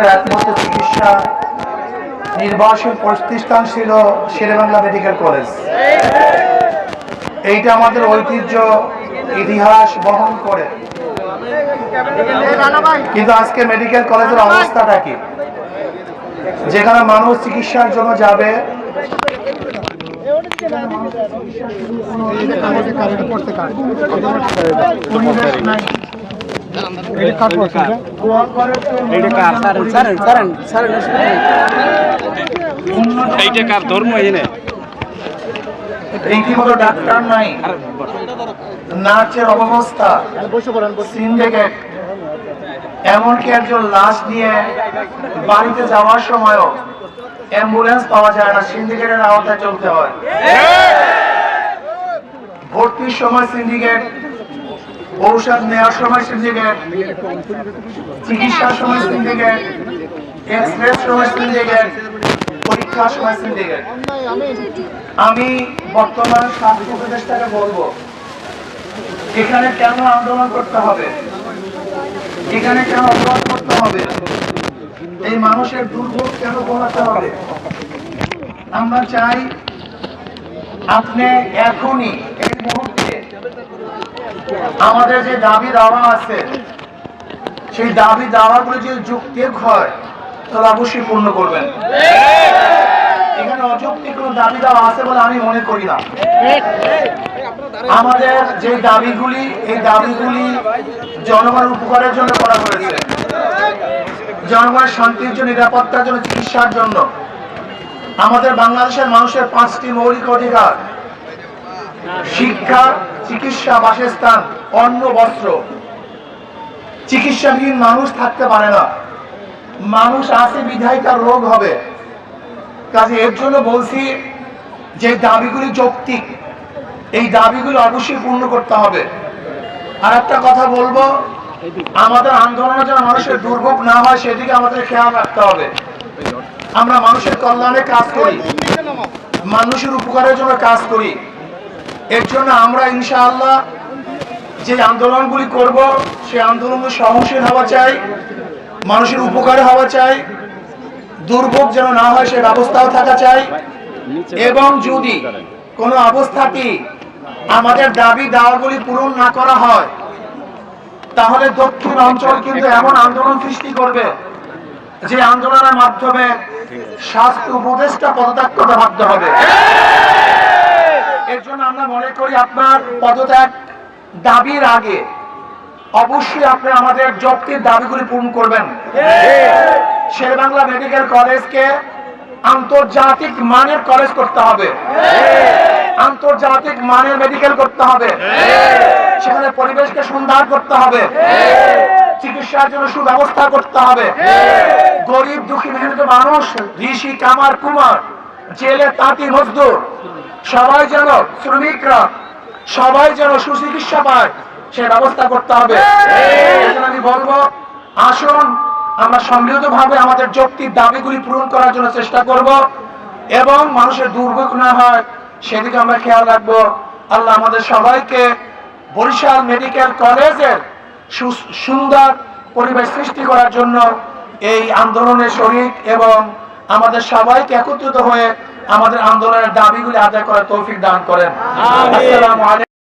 একমাত্র চিকিৎসা প্রতিষ্ঠান ছিল শেরেবাংলা মেডিকেল কলেজ। এইটা আমাদের ঐতিহ্য, ইতিহাস বহন করে। কিন্তু আজকে মেডিকেল কলেজের অবস্থাটা কি? যেখানে মানুষ চিকিৎসার জন্য যাবে এইটা কার ধর্ম এনে রীতিমতো ডাক্তার নাই। নার্সের অবস্থা। সিন্ডিকেট এমনকি একজন লাশ নিয়ে বাড়িতে যাওয়ার সময়ও অ্যাম্বুলেন্স পাওয়া যায় না সিন্ডিকেটের আওতায় চলতে হয়! ভর্তির সময় সিন্ডিকেট ঔষধ নেওয়ার সময় শুনতে সিন্ডিকেট চিকিৎসার সময় সিন্ডিকেট এক্সরে সময় সিন্ডিকেট পরীক্ষার সময় সিন্ডিকেট আমি বর্তমান স্বাস্থ্য উপদেষ্টাকে বলব, এখানে কেন আন্দোলন করতে হবে? এখানে কেন অপরাধ করতে হবে? এই মানুষের দুর্ভোগ কেন কমাতে হবে? আমরা চাই আপনি এখনই এই মুহূর্তে আমাদের যে দাবি দাওয়া আছে, সেই দাবি দাওয়াগুলো যদি যুক্তিক হয় তাহলে অবশ্যই পূর্ণ করবেন। এখানে অযৌক্তিক কোনো দাবি দেওয়া আছে বলে আমি মনে করি না। আমাদের যে দাবিগুলি, এই দাবিগুলি জনগণের উপকারের জন্য করা হয়েছে। জনগণের শান্তির জন্য, নিরাপত্তার জন্য, চিকিৎসার জন্য। আমাদের বাংলাদেশের মানুষের পাঁচটি মৌলিক অধিকার শিক্ষা, চিকিৎসা, বাসস্থান, অন্ন, বস্ত্র। চিকিৎসাবিহীন মানুষ থাকতে পারে না। মানুষ আছে, বিধায় তার রোগ হবে। কাজে এর জন্য বলছি, যে দাবিগুলি যৌক্তিক, এই দাবিগুলো অবশ্যই পূর্ণ করতে হবে। আর একটা কথা বলব, আমাদের আন্দোলনে যেন মানুষের দুর্ভোগ না হয়, সেদিকে আমাদের খেয়াল রাখতে হবে। আমরা মানুষের কল্যাণে কাজ করি। মানুষের উপকারের জন্য কাজ করি। এর জন্য আমরা ইনশাআল্লাহ যে আন্দোলনগুলি করব সেই আন্দোলনগুলো সহনশীল হওয়া চাই, মানুষের উপকারে হওয়া চাই, দুর্ভোগ যেন না হয় সে ব্যবস্থাও থাকা চাই, এবং যদি কোনো অবস্থাতেই আমাদের দাবি দাওয়াগুলি পূরণ না করা হয়, তাহলে দক্ষিণ অঞ্চল কিন্তু এমন আন্দোলন সৃষ্টি করবে, যে আন্দোলনের মাধ্যমে স্বাস্থ্য উপদেষ্টা পদত্যাগ করতে বাধ্য হবে। আমরা মনে করি আপনার পদত্যাগ দাবির আগে অবশ্যই আপনি আমাদের যৌক্তিক দাবিগুলি পূরণ করবেন। শেরবাংলা মেডিকেল কলেজকে আন্তর্জাতিক মানের কলেজ করতে হবে। আন্তর্জাতিক মানের মেডিকেল করতে হবে। সেখানে পরিবেশকে সুন্দর করতে হবে। চিকিৎসার জন্য সুব্যবস্থা করতে হবে। গরিব দুঃখী মানুষ ঋষি কামার কুমার জেলে তাঁতি মজদুর। সবাই যেন শ্রমিকরা, সবাই যেন সুচিকিৎসা পায়, সে ব্যবস্থা করতে হবে। আমি বলব, আসুন, আমরা সম্মিলিত ভাবে আমাদের যৌক্তিক দাবিগুলি পূরণ করার জন্য চেষ্টা করব এবং মানুষের দুর্ভোগ না হয়, সেদিকে আমরা খেয়াল রাখব। আল্লাহ আমাদের সবাইকে বরিশাল মেডিকেল কলেজের সুন্দর পরিবেশ সৃষ্টি করার জন্য এই আন্দোলনের শরিক এবং আমাদের সবাইকে একত্রিত হয়ে আমাদের আন্দোলনের দাবিগুলি আদায় করার তৌফিক দান করেন। আসসালামু আলাইকুম।